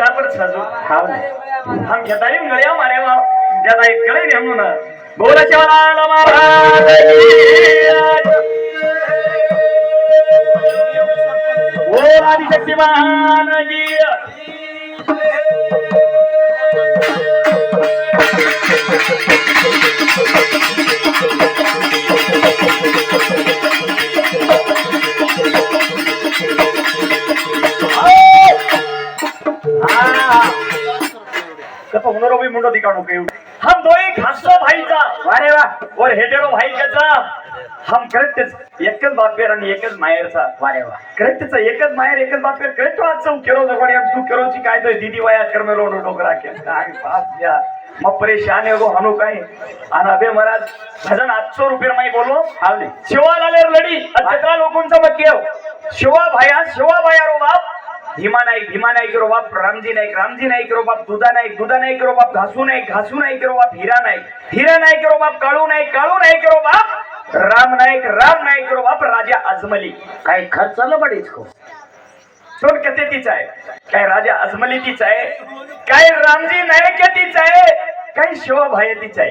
चार पर साजू हम वा ज्याला एक गळे नेमू ना बोला शिवाला महाराज. Thank you. कसा होणार भी मुंडो दिखाणो के हम दो एक हसो भाईचा वारे वा और भाई त्याचा हम करेक्ट एकच बापेर आणि एकच माहेरचा वारे वा. करेक्टचा एकच माहेर एकच बापेर करेक्ट वाचव केरो जगवाडी तू केरोची काय तर दीदी वया कर्मेलो डोकरा के। काय बाप या मग परेशान है हनु काय? आणि अबे महाराज भजन आठशो रुपये माई बोलो हाव ने शिवा लालेर लढी सतरा लोकांचा बकेव शिवा भाया शिवा भाया रो बाप। भीमा नाईक भीमा नाईक रो बाप रामजी नाईक रामजी नाईक रो बाप दुधा नाईक दुधा नाईक रो बाप घासू नाईक घासू नाईक रो बाप हिरा नाईक हिरा नाईक रो बाप काळू नाईक काळू नाईक रो बाप राम नाईक राम नाईक रो बाप राजा अजमली. काही खर्च आलं बडीच को दोन कथे तीच आहे? काय राजा अजमली तीच आहे? काय रामजी नाईक तीच आहे? काय शिवभाई तीच आहे?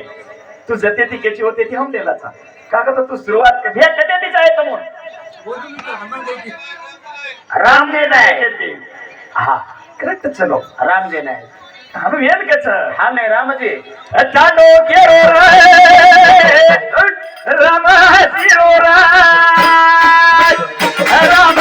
तू जते ती केची होते ती हम दिला का तू सुरुवात भे कथे तीच आहे तमून? राम देना है हाँ करेक्ट चलो. राम देना है हम के सर हाँ नहीं राम राम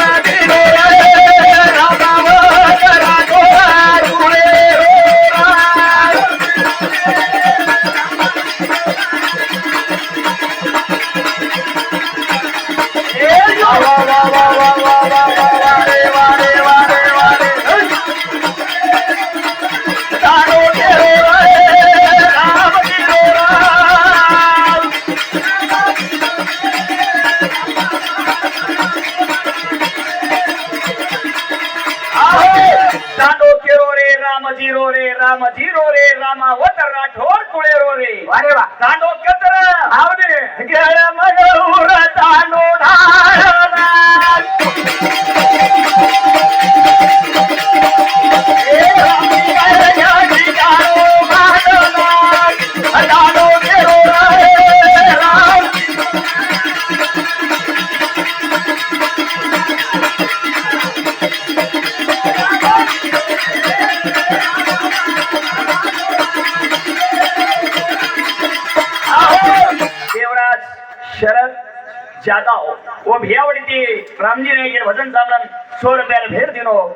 no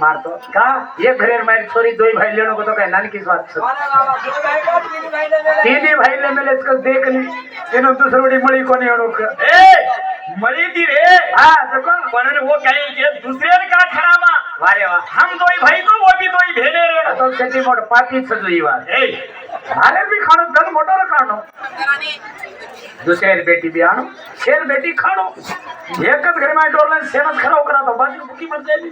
मारतो. का? एक घरेर मारी छोरी दोई भाई लेणो को तो काय नानकीच वाच तिन्ही भाईले मेलेच का देख ली तेनो दुसरोडी मळी कोणी का ए मળી ती रे. हा जको पण वो काही के दुसरे का खरामा वारे वा. हम दोई भाई को वो भी दोई भेले रे. तो खेती मोठ पाती सजू वार. ए नारियल भी खानो दल मोटर खानो। दूसरे बेटी भी आनो शेर बेटी खानो। एकच घरी माझ्या डोरला शेणच खराब करा तो बाजू बुकी मर जाईल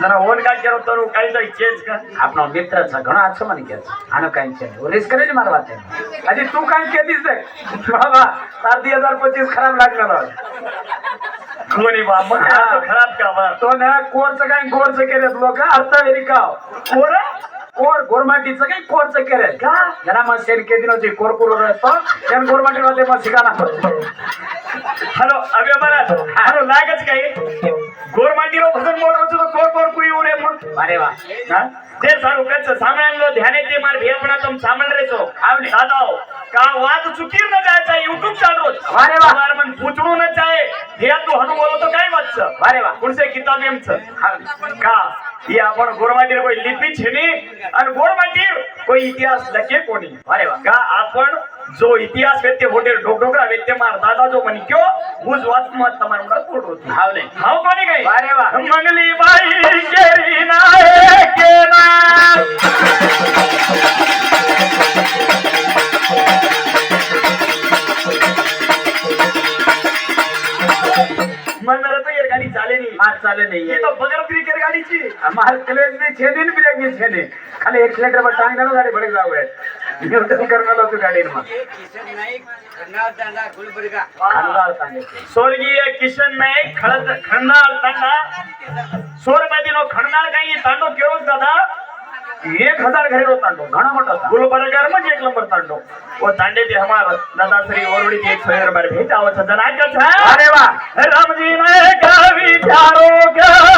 जरा ओन काय केलं तर काही जाईल चेंज कर। आपला मित्राचा घणा असं म्हणे घ्यायचं आणि काही चेंज रिस्क करेल मला वाटतं अजी तू काय केलीस नाही बाबा तार अर्धी हजार पच्चीस खराब लागणार कोणी बाबा खराब का तो ना कोरचं काय कोरचं केलं लोक अर्थ वेरी काव हो। कोर? कोर गोरमाटी चाहिँ कहीँ कोर चाहिँ के? अरे कहाँ म सेन के दिनु चाहिँ कोर कुरो रहेछ त्यहाँदेखि गोरमाटी रहेछ म सिकान हेलो अभि हाम्रो हो. लागेको छ कहीँ? हो. गोरमाटी र भजन कोर कोर कुयो उडे मग अरे वा. దేశాలు కచ్చ సమయంలో ధ్యానైతే మన భీమనాథం సామలరేచో ఆవిడ సాదావు का वाद चुकीर न जायचा युट्यूब चाल अरे वा. बार मन पूछणू न चाहे हे तू हनु बोलो तो काय वाच अरे वा. कुणसे किताब एम का? ही आपण गोरमाटीर कोई लिपी छिनी आणि गोरमाटीर कोई इतिहास लके कोणी. अरे वा. का आपण जो इतिहास वेते होटे डोडोगा वेते मार दादा जो मन क्यों उस वक्त मत तुम्हारे मुड़ा कोट होती. हाव ले हाव कौन गए अरे वाह मंगली बाई केरी ना. के ना मंदर तो मार चाले नहीं ये तो बगैर खाली एक सिलेंडर पर टांग देना गाड़ी बड़े ಸ್ವರ್ಗೀಯ ಕಿಶನ್ ನಾಯ್ಕ್ ಖಳದ ಖಂಡಾಳ್ ತಂಡ સોરબાદીનો ખણનાર કઈ તાંડો કેવો દાદા એક હજાર ઘરેરો તાંડો ઘણો મોટો ગુલબર્ગરમાં જ એક નંબર તાંડો ઓ તાંડે થી હમાર દાદા શ્રી ઓરડી થી એક સો બાર ભેટ આવો છે જનાક છે અરે વાહ રામજી ને ગાવી ચારો ગા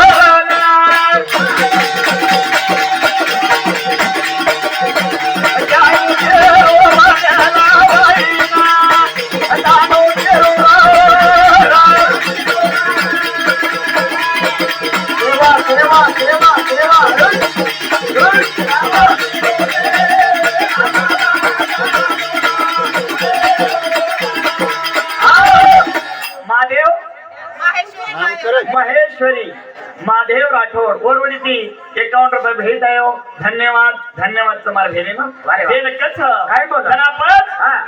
ओरवडीची एकावन्न रुपये भेट आहे हो. धन्यवाद. धन्यवाद तुम्हाला. ते कसं? काय हाँ.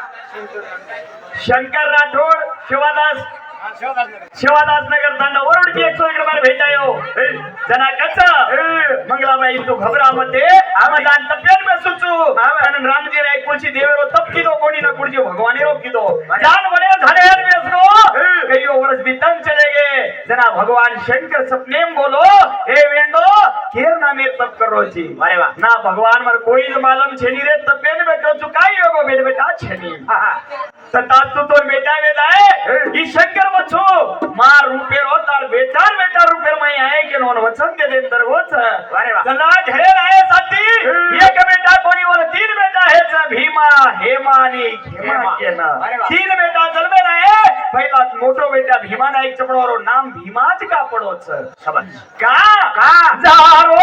शंकर राठोड शिवादास. शिवादास नगर तांडा ओरवडीची एकशे एक भेट आहे हो. जना कसं? मंगलाबाई तू घबरामध्ये. आमदान तप्यात में सुचू आणि रामजी राय कुलची देवेरो तप कीधो कोणी ना कुलची भगवाने रो कीधो जान बड़े उसको गईयों वर्ष भी तंग चले गए। जना भगवान शंकर सपने में बोलो हे वेंडो केर ना मेरे तप करो रो जी अरे वाह। ना भगवान मर कोई मालूम छेनी रे तपेन बैठो चुकाई होगो मेरे बेटा छेनी। सतास्तु तो बेटा वेदा है. ई शंकर बच्चो. मां रुपेर हो तार बेटा बेटा रुपेर मैं आए के वचन के दिन दर होत अरे वाह चला साथी. एक बेटा कोणी वर तीन बेटा है चा भीमा हेमा आणि के ना तीन बेटा जन्मे रहे पहिला मोठो बेटा भीमा नाईक चपडवारो नाम भीमाच का पडोच. शाबाश का? का? जारो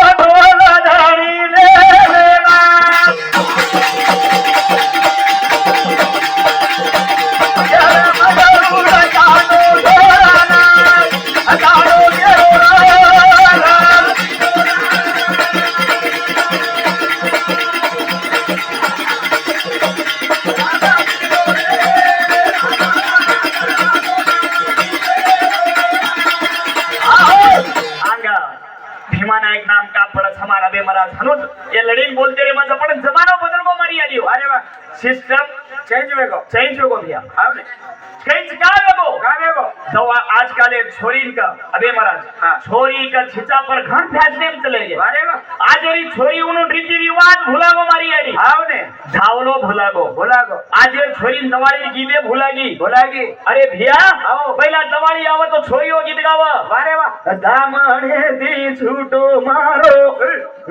खिंचका लेबो का लेबो तो आज काले छोरी का अबे महाराज हां छोरी का छिचा पर घण फैसले में चले गए अरे वाह आज री छोरी उनु रीति रिवाज भुलागो मारी आड़ी हाव ने धावलो भुलागो भुलागो आज री छोरी नवारी गीते भुलागी भुलागी अरे भैया आओ पहला नवारी आवे तो छोरियो गीत गावे अरे वाह दामणे दी छूटो मारो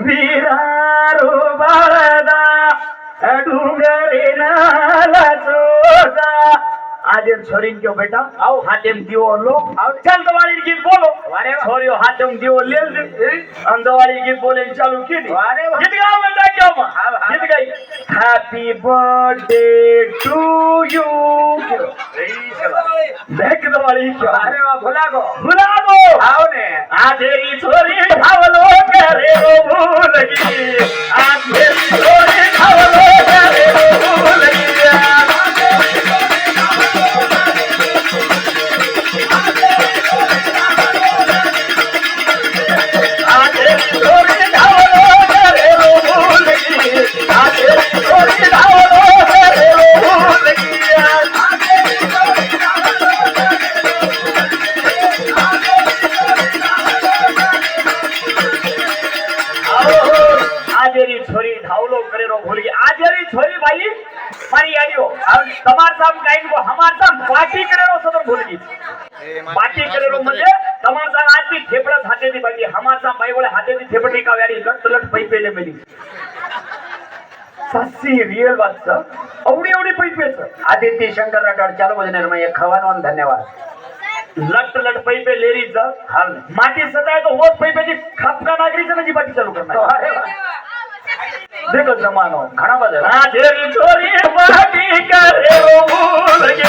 वीरारो बादा डूंगरे नाला चोदा હાજર છોરીન કયો બેટા આવ હાથેમ દીવો લો આવ ચાલ દવાળી ગીત બોલો વારે છોરીઓ હાથેમ દીવો લે અને દવાળી ગીત બોલે ચાલુ કીધી વારે ગીત ગાવ બેટા કયો માં ગીત ગાઈ હેપી બર્થડે ટુ યુ બેક દવાળી કયો અરે વાહ ભૂલાગો ભૂલાગો આવ ને આ તેરી છોરી ઢાવલો કરે ભૂલ ગઈ આ તેરી છોરી ઢાવલો કરે ભૂલ ગઈ आदित्य शंकर राठोड चालू भजन खवान धन्यवाद. लट लट पै पे लेरीच हा माती सदा तो होत पै पेची खापका नागरीचं म्हणजे बाकी चालू करणार. देखो जमानो घणा बदल. आधेरी छोरी बाकी करे रो भूल गई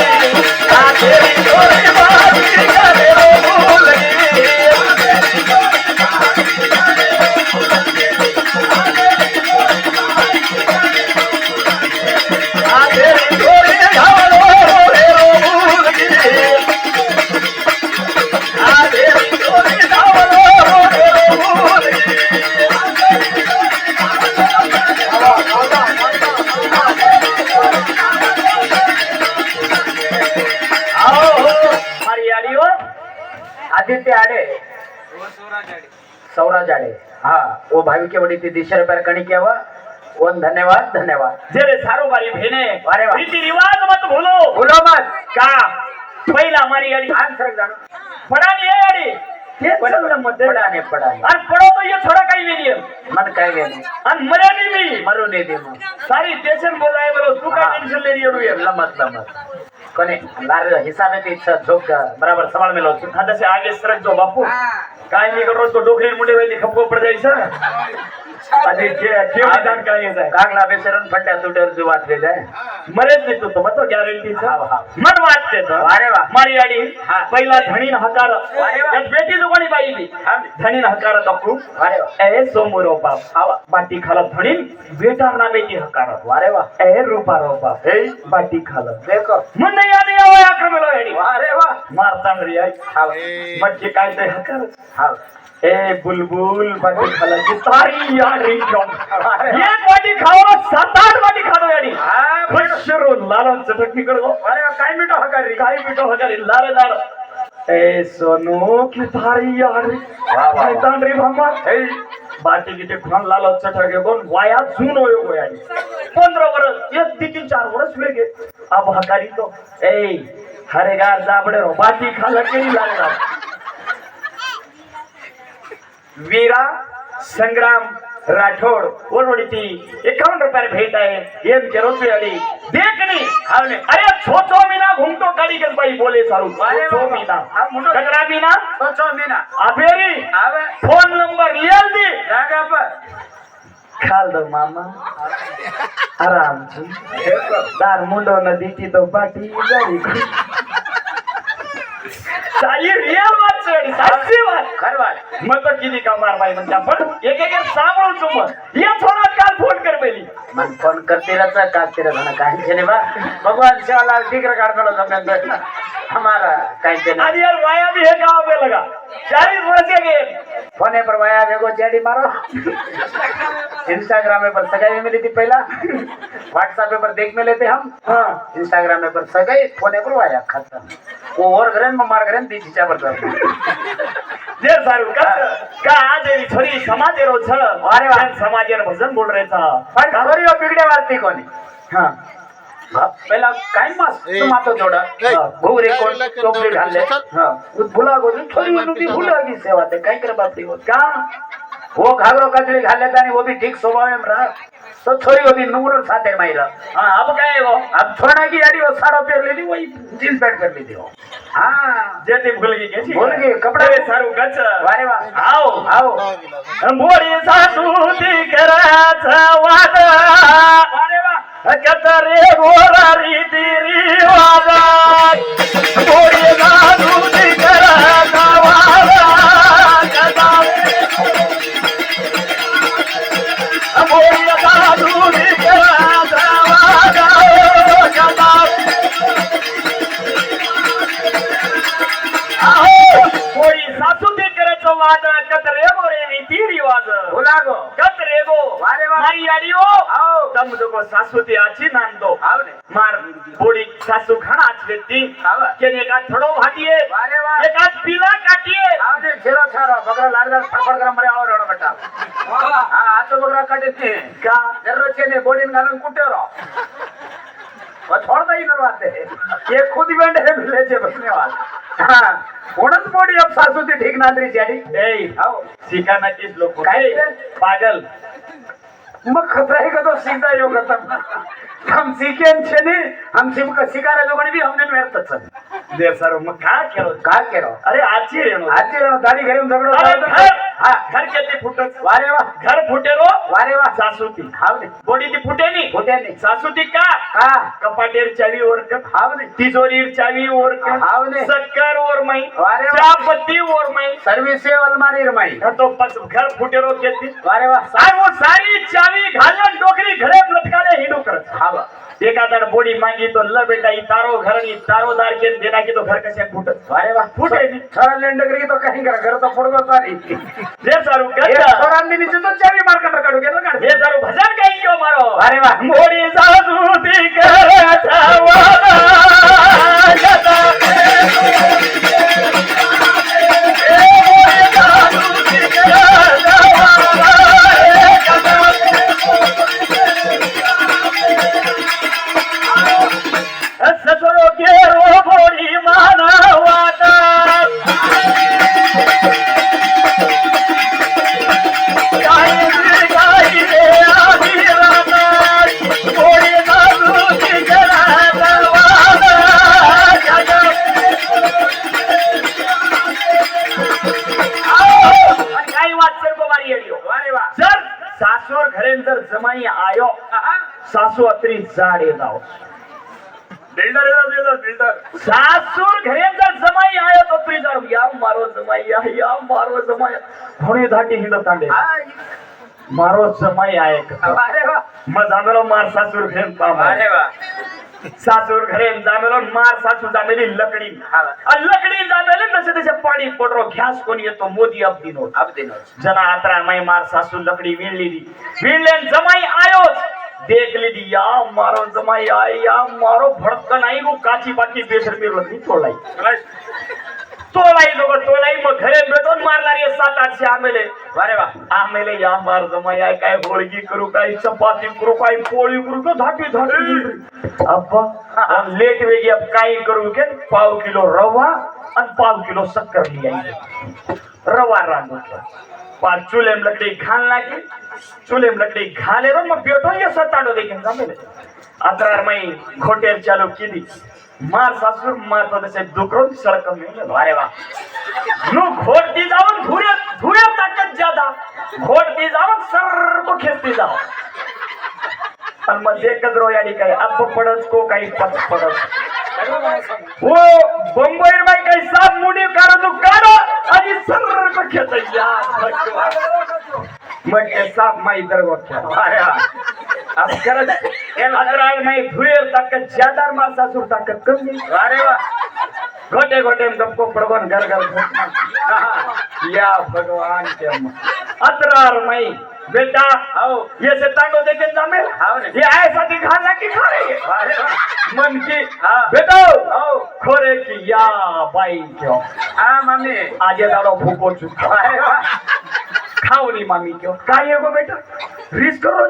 आधेरी भावी के वडी ती दिशा रुपये कणी केवा ओन धन्यवाद धन्यवाद जेरे सारो मारी भेने अरे वा. रीति रिवाज मत भूलो बोलो मत का पहिला मारी गाडी आन सरक जाणो पडानी आहे गाडी तेच चाललं मध्ये पडाने पडाने आणि पडो तो ये थोडा काही वेगळी मन काय गेले आणि मर्या नाही मी मरू नाही दे मग सारी स्टेशन बोलाय बरो तू काय हा. टेन्शन लेरी एवढू ये लमत लमत कोणी लार हिसाबे ते इच्छा झोक बराबर सवाल मिलो आता से आगे सरक जो बापू काय मी करो काय आहे. कागला बेसरून फट्या तुटेवर जो जाय मरेच तू मग गॅरंटी हा, हा. मन वाटते अरे वा. मारी हा. पहिला धणीन हकार. अरे बेटी लोकांनी पाहिली हा. धणीन हकार दाखवू वारे वा ए सोमोरो बाप आवा बाटी खाला धणीन बेटा ना बेटी हकार वारे वा. ए रूपा रो बाप ए बाटी खाला. देखो मन नाही आधी आक्रमेलो येडी. वारे वा. आई. हाव म्हणजे काय ते हकार. हाव ए बुलबुल बाटी खाला की तारी या रिंगटोन एक बाटी खावा सात आठ खातो याडी हा, खुश रो लालन चटक निकळो वारे वा काय मिठो हकारी काय मिठो हगारी? लारेदार ए सोनू की थारी यार. मैदान रे भामा ए बाटी गिटे खान लाल चटक कोण वाया जून होयो याडी पंधरा वर्ष एक तीन चार वर्ष वेगे अब हकारी तो. ए हरेगार जाबडे रो बाटी खाला केली लारेदार वीरा संग्राम राठोड ओरवडीची एकावन्न रुपयाला भेट आहे. एम के रोचवे अली देखनी हावने अरे छोटो मीना घूमतो गाड़ी के भाई बोले सारू. छोटो मीना. ककरा मीना. छोटो मीना. अबेरी फोन नंबर लेल दी जागा पर. खाल दो मामा. आराम जी दार मुंडो न दीती तो बाकी जारी साली रियल बात चढ़ी साची बात. खरवाल किती का मार बाई म्हणजे आपण. एक एक सांभाळून मग ये थोडा काल फोन कर पहिली मन फोन करते रहता काटते रहता काहे चले बा? भगवान शिवालाल टिकर काढतो जमेन हमारा काहे चले आणि यार वाया भी हे गाव पे लगा. चालीस वर्ष के फोने पर वाया वेगो चेडी मारो. इंस्टाग्राम पर सगाई मिली थी पहला. व्हाट्सएप पर देख में लेते हम. हाँ. इंस्टाग्राम पर सगाई फोने पर वाया खत्म वो और घरन में मार घरन दी चिचा पर जे सारू का का आज छोरी समाजे रो छ अरे वा. समाजे रो भजन बोल रहे था पण सॉरी ओ बिगडे वारती कोणी. हाँ. पहिला काय मस्त तू मातो जोडा. ए, घुगरे कोण टोपली घालले. हाँ. भुला गो थोड़ी नुटी भुला की सेवा. ते काय कर बापती हो? का? वो घागरो कचरी घाले तानी वो भी ठीक स्वभाव में रहा तो छोरी वो भी नूर साथे माइरा हाँ अब क्या है वो? अब छोड़ा की गाड़ी वो साड़ा पेर ली थी वही जींस पैंट कर ली थी वो। हाँ। जेते भूल गई कैसी भूल गई, कपड़ा- ए, सारू कच। वारे वाह आओ। आओ। मोरी सासू दिकराच वाद। वारे वाह कतरे गोरा रीती रिवाज मोरी सासू वाद कतरे गो रे रीती रिवाज बोला गो कतरे गो. अरे मारी अडी ओ आओ तम दुको सासू ती आची नांदो. आव ने. मार बोडी सासू घणाच व्यक्ती. आव के एका थडो भाटिये अरे वा एका पिला काटिये आव ने खेरो खारो बगरा लाडदार फडफड करा मरे आवर रड बटा हा आतो बगरा काटे का? ने बोडीन घालून कुठे रो और छोड़ दई खुद बैंड है मिले जे बसने हा. कोणच मोडी अब सासू ती ठीक नांदरीची आणि? ए हो. नक्कीच लोक. काय? पागल. मग खतरा है का तो सीधा योग हम सीखे छे नहीं हम सिम का सिकारे लोगों भी हमने व्यर्थ छन दे सर मग काय केलं? का केरो अरे आजची रे नो. आजची जण दाढी घरी झगडो हा. घर किती फुटत वारे वा. घर फुटे रो? वारे वा. सासूती हाव ने. बोडी ती फुटे नी? होत्या ने. सासूती का? का? कपाटेर चावी ओरकत हाव ने. तिजोरीर चावी ओरकत हाव ने. सक्कर ओर माई. वारे वा. चहा पत्ती ओर माई. सर्विस से अलमारी रमाई तो पस घर फुटे रो घेतली वारे वा. काय वो सारी चावी घालून डोकरी घरे लटकाले हिडू करत. हाव एखादा बोडी मागी तो ल बेटा ही तारो घर नी तारो दार के देना की तो घर कसे फुटत वारे वा फुटे नी थोड़ा लेंड करी तो कहीं करा घर तो फोड़ दो सारी जे ये गंदा सोरांनी नीचे तो चावी मार कर काढू गेलो काढ हे सारू भजन काही क्यों मारो. वारे वा. मोडी सासूती कराचा वादा. गदा. जाड जाओ बिल्डर सासूर जर जमाई आयो तो जाड या मारो जमाई या या मारो जमाई घोडे धाटी हिंडत तांडे. मारो जमाई आहे वा. मग जामेलो मार सासूर पाम वा. सासूर घरेन जामेलो मार सासू जामेली लकडी. लकडी जामेले तसे तसे पाणी पडरो. घ्यास कोणी येतो मोदी अब दिनो अब दिनो जना आत्रा माई मार सासू लकडी विणलेली. विणलेन जमाई आयोच. देख लीधी या मारो जमाई आय या मारो भडक नाही गो काची बाकी बेसर मी लकडी तोलाई तोलाई लोक तोलाई मग घरे बेटून मारणार आहे सात आठशे आमेले। वारे वा आमेले या मार जमाई आय काय होळगी करू काय चपाती करू काय पोळी करू का धाटी धाटी अब्बा लेट वेगी अब काय करू के पाव किलो रवा आणि पाव किलो शक्कर लियाई रवा रांधू पाच चुलेम लकडी घाल नाकी चुलेम लकडी घाले रो मग बेटो ये सताडो देखील जमेले. अत्रार मई खोटेर चालू केली. मार सासूर मार तो तसे दुकरून सडक मिळलं अरे वा. नु घोटती जाऊन धुरे धुरे ताकत ज्यादा घोटती जाऊन सर्व खेचती जाऊ आणि मग एकच रो काही काय अप पडत को काही पच पडत. हो बंबईर बाई काही साप मुडी काढ तू काढ आणि सर्व खेच या. भगवान. मग ते साप माई दरगोट अरे हा अब करत अकराय माई धुएर ताकद ज्यादा मार सासूर ताकद कमी. वारे वा. गोटे गोटे में गपको पड़वन घर घर या भगवान के अम्मा। अतरार मई. बेटा आओ ये से तांडो देखे जामे हाँ ने। ये ऐसा की खाना की खा रही है मन की. हाँ। बेटो आओ खोरे की या बाई क्यों? हाँ मम्मी आज दाड़ो भूको चुका. वारे वा खाओ नहीं मामी क्यों? काय है गो बेटा? रिस्क करो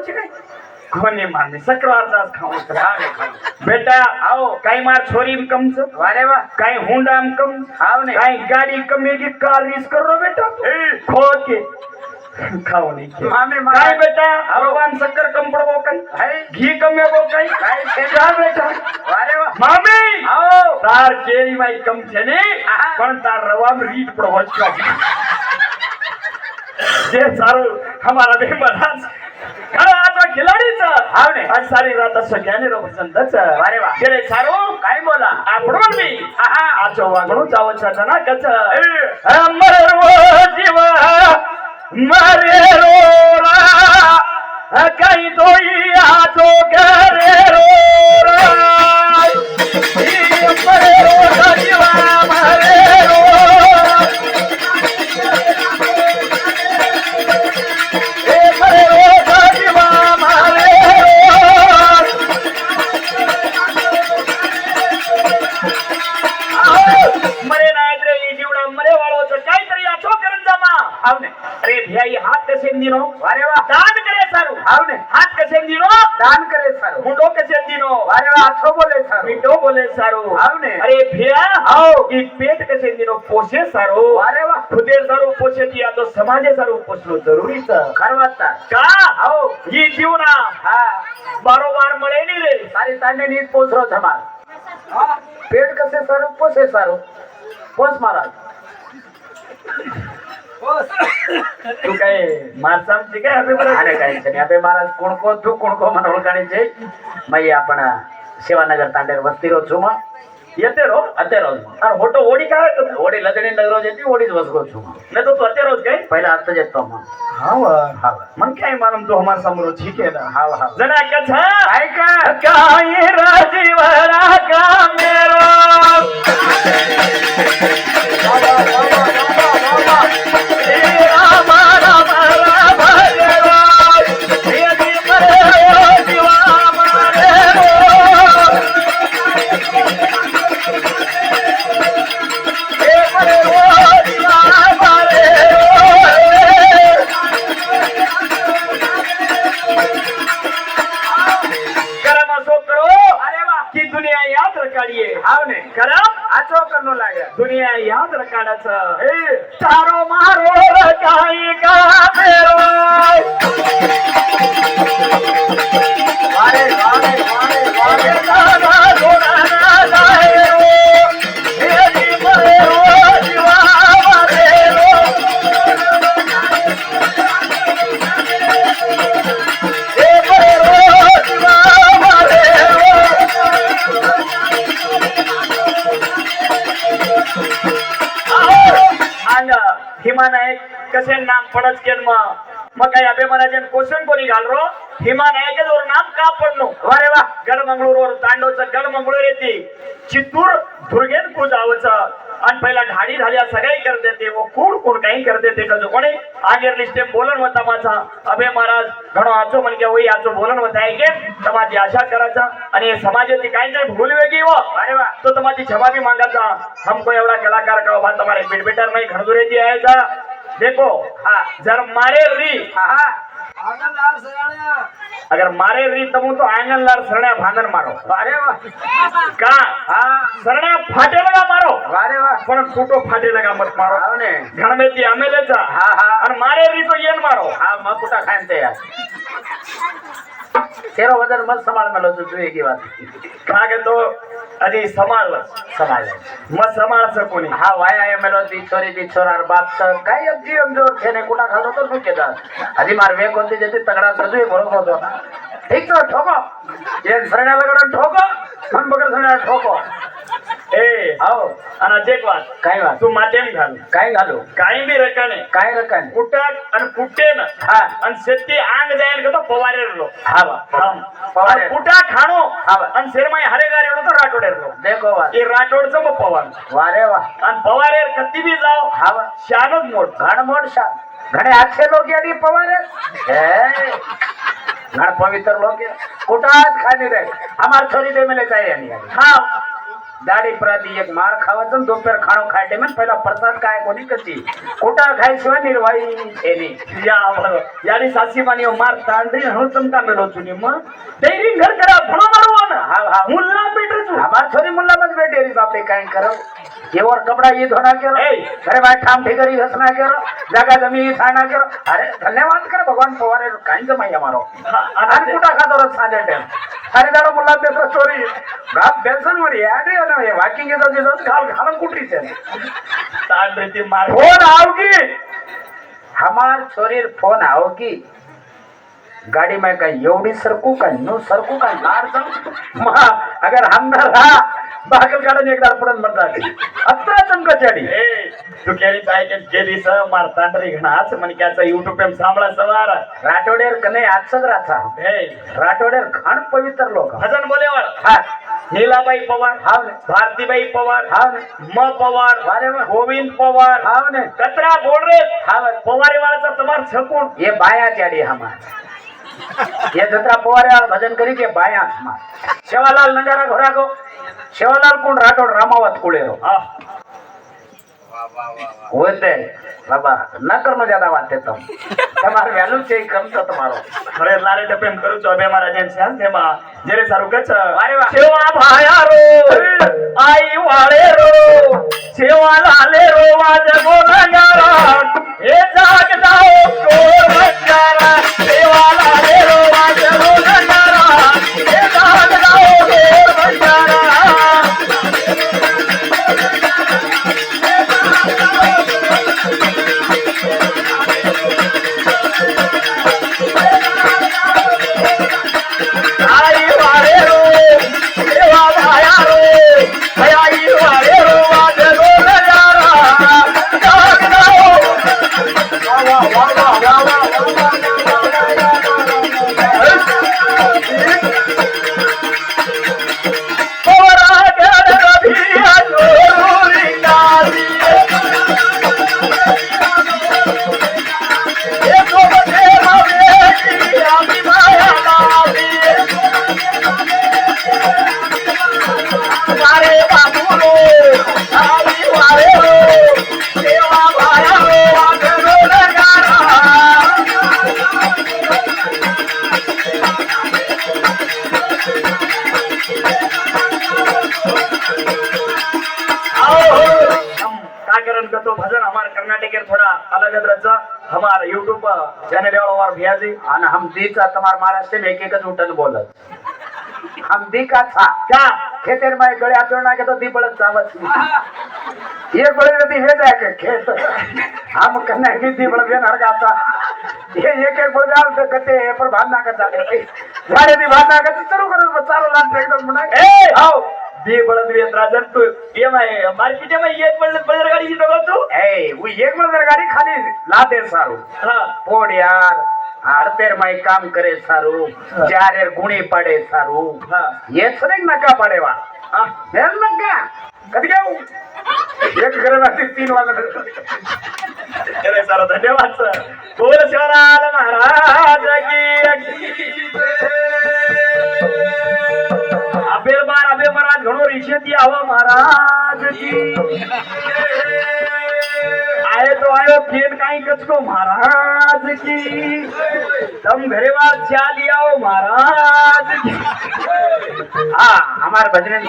कोणी मामी सकरार दास खाऊ हाँ खाई बेटा आओ काही मार छोरी में कम से वारे वा. काही हुंडा में कम हाव ने. काही गाडी कमी की कार रीस करो बेटा? खोद खाऊन आम्ही काय बेटा? भगवान शक्कर कम पडवो काही घी कम येवो काही काय बेटा. अरे मामी! आओ तार केरी माई कम छने पण तार रवाम रीट पडवो जे सारो हमारा बेमराज खरा आता खिलाडीचा. आवने आज सारी रात असो ज्ञाने रो अरे वा. गेले सारो? काय बोला? आपण मी. आहा आजो वागणू ना कच अमर जीवा. marerora a caindo e a tocarerora e a marerora ને અરે ભૈયા એ હાથ કસેમ દીનો વારે વાહ દાન કરે સારું હાવ ને હાથ કસેમ દીનો દાન કરે સારું મુંડો કસેમ દીનો વારે વાહ આછો બોલે સારું મીઠો બોલે સારું હાવ ને. અરે ભૈયા હાવ એ પેટ કસેમ દીનો પોષે સારું વારે વાહ ખુદે સારું પોષે તી આ તો સમાજે સારું પોષવું જરૂરી છે ખરવાતા કા હાવ ઈ જીવના હા બારોબાર મળે નહીં રે તારી તાંડે ની પોસરો તમાર પેટ કસે સારું પોસે સારું પોસ મહારાજ तू काय मार सांगते काय आपे बरं. अरे काय नाही. आपे महाराज कोण कोण तू कोण कोण म्हणून ओळखायचे? मग आपण शिवानगर तांडेर वस्ती रोज सुमा येते रो अते रोज. आणि होटो ओडी काय? ओडी लदणी रोज येते ओडीच बसगो सुमा नाही तो तू अते रोज काय? पहिला आत्ताच येतो मग. हा मग काय मालूम तू हमार समोर ठीक आहे ना? हा हा जरा ऐका ऐका. काय? गड मंगळूर येते. चित्तूर दुर्गेन कुजावचा. आणि पहिला ढाडी झाल्या सगळ्या करते ते व कोण कोण काही करते ते कसं कोणी? आगेर लिस्टे बोलन होता माझा. अभय महाराज घडो आचो म्हणजे होई आचो बोलन होता. आहे समाज आशा करायचा. आणि समाजाची काही काही भूल वेगळी हो. अरे वा. तो तुम्हाची क्षमा मांगायचा. हमको एवढा कलाकार का भा तुम्हारे बेट नाही घडदुरेची जी आहे देखो हा. जर मारे री. हा. અગર મારે રીત હું તો આંગણલાલ શરણે ભાંગન મારો. અરે વાહ. કા? હા. શરણે ફાટે લગા મારો. અરે વાહ. પણ ફૂટો ફાટે લગા મત મારો. આવ ને. ઘણમેતી અમે લેતા હા હા. અને મારે રીત તો યન મારો. હા મકુટા ખાન તે યાર તેરો વજન મત સંભાળ મેલો છું જોઈએ એકી વાત કાગે તો હજી સમાળ સંભાળ મત સમાળ શકો નહીં હા વાયા એ મેલો દી છોરી દી છોરાર બાપ છે કઈ અબ જીવન જોર છે ને કુટા ખાધો તો શું કેતા હજી માર વેક હોતી જતી તગડા કરજો એ બરોબર તો ઠીક તો ઠોકો એ સરણા લગડો ઠોકો મન બગડ સરણા ઠોકો ए हाव आणि एक वाद. काय वाद? तू माध्यम घाल. काय घालू? काही बी रकाने. काय रकाने? कुटक आणि कुटे ना. हा. आणि शेती आंग जाईल का तो पवारेलो हा बा. पवारे कुटा खाणो हा बा. शेरमाई हरेगार एवढं तो राठोडेरलो देखो वा हे राठोडचं मग पवार. वारे वा. आणि पवारेर कती बी जाओ हा बा. शानच मोठ घाण मोठ शान. घणे आठशे लोक आणि पवारे. घाण पवित्र लोक कुटाच खाली रे? आम्हाला थोडी दे मिले काय आणि हा. દાડી પ્રતિ એક માર ખાવા છે ને દોપહેર ખાણો ખાય ટેમે ને પહેલા પ્રસાદ ખાય કોની કચી કુટા ખાય છે નિર્વાહી એની યા ભલો યારી સાસી માની માર તાંડરી હું ચમકા મેલો છું ની માં ડેરી ઘર કરા ભણો મારવો ને હા હા મુલ્લા બેટર છું અમાર છોરી મુલ્લા બસ બેઠી રહી બાપડે કાંઈ કરો એવર કપડા ઈ ધોના કરો એય. ઘરે બાર ઠામ ઠીકરી હસના કરો જાગા જમી ઈ સાના કરો અરે ધન્યવાદ કરે ભગવાન પવારે કાંઈ જમાઈ અમારો હા, અને અને કુટા ખાતો રસ સાંજે ટેમ સારી દાડો મુલ્લા બેસો ચોરી ગાપ બેસન વળી આડે ನಾವು ವಾಕಿಂಗ್ ಇದ್ದದ್ದು ಕಾಲು ಕಾಲ ಕೊಟ್ಟಿರ್ತೇನೆ ತಾನ್ ರೀತಿ ಮಾರ್ ಫೋನ್ आओगी हमार शरीर फोन आओगी गाडी में का एवढी सरकू का नू सरकू का लार सरकू अगर हम रहा भाकल काढून एकदा पडून म्हणतात आत्ता चमकचाडी तू केली पाहिजे केली स मारता तरी घणाच मणक्याचा युट्यूब एम सांभाळा सवार. राठोडेर कने आजचाच राहता राठोडेर खाण पवित्र लोक. भजन बोलेवर. हा. नीलाबाई पवार हा भारतीबाई पवार हा म पवार अरे गोविंद पवार हा कचरा बोल रे हा पवारी वाळाचा छकून. हे बाया चाडी हमार એ દત્રા પવારે ભજન કરી કે બાયા સેવાલાલ નંડારા ઘોરાકો સેવાલાલ કોણ રાઠોડ રામાવત કુળેરો. આઈ વાળે રો સેવા લાલે રો વાજ નગારા हे जाग जाओ हो, चोर मस्कारा देवाला देरो माझ्या भी का तुम्हारे महाराष्ट्र में एक एक उठन बोलत. हम भी का था क्या खेतेर में गळे आचरण ना के तो दी बळत चावत ये बड़े रहती है जाके खेत. हम कहने की दी बड़े नर गाता ये एक एक बड़े जाल तो कटे है पर भान ना का जाके झाड़े दी भान ना का शुरू करो चारो लाख एकदम बना ए! आओ. दी बळद वेंद्रा जंतु ये माय मार्केट में एक बळद बळद गाड़ी की तो तू? ए वो एक बळद गाड़ी खाली लाते सारू. हां। पोड़ यार. હાડતેર માં કામ કરે સારું ચારે ગુણી પડે સારું એ છે નકા પાડેવા એમ નકા કદી કેવું એક ઘરેમાંથી तीन વાગે અરે સારો ધન્યવાદ સર બોલ શિવલાલ મહારાજ કી અબેર બાર અબે મહારાજ ઘણો રિશે આવો મહારાજ કી આયો તો આયો કેન કાઈ કચકો મહારાજ કી. તમ ઘરે વાત ચા લિયાઓ મહારાજ કી. હા, અમાર ભજન